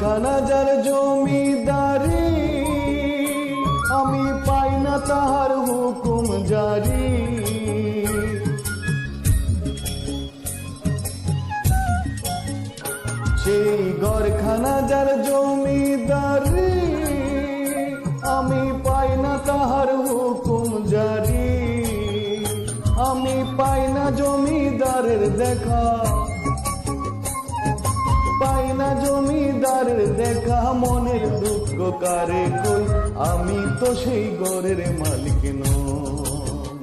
গড়খানা যার জমিদারি, আমি পাই না তাহার হুকুম জারি। সেই গড়খানা যার জমিদারি, আমি পাই না তাহার হুকুম জারি। আমি পাই না জমিদারের দেখা। জমিদারের দেখা মনের দুঃখ কারে কই? আমি তো সেই ঘরের মালিক নই।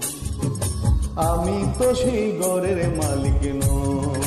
আমি তো সেই ঘরের মালিক নই।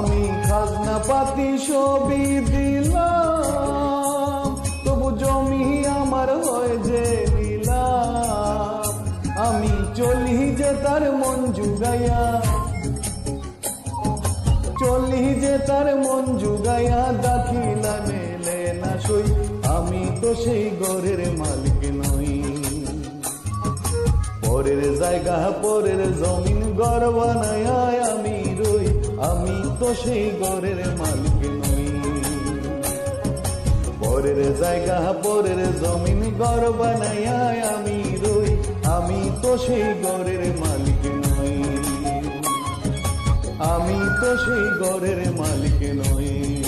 আমি খাজনা পাতি সবই দিলাম, তবু জমি আমার হয় যে আমি চলি যে তার মন জুগাইয়া, চলি যে তার মন জুগাইয়া, দাখিলা মেলে না সই, আমি তো সেই ঘরের মালিক নই। পরের জায়গা, পরের জমিন, ঘর বানায় আমি তো সেই ঘরের মালিক নই। পরের জায়গা, পরের জমিন, ঘর বানাই আমি রই। আমি তো সেই ঘরের মালিক নই। আমি তো সেই ঘরের মালিক নই।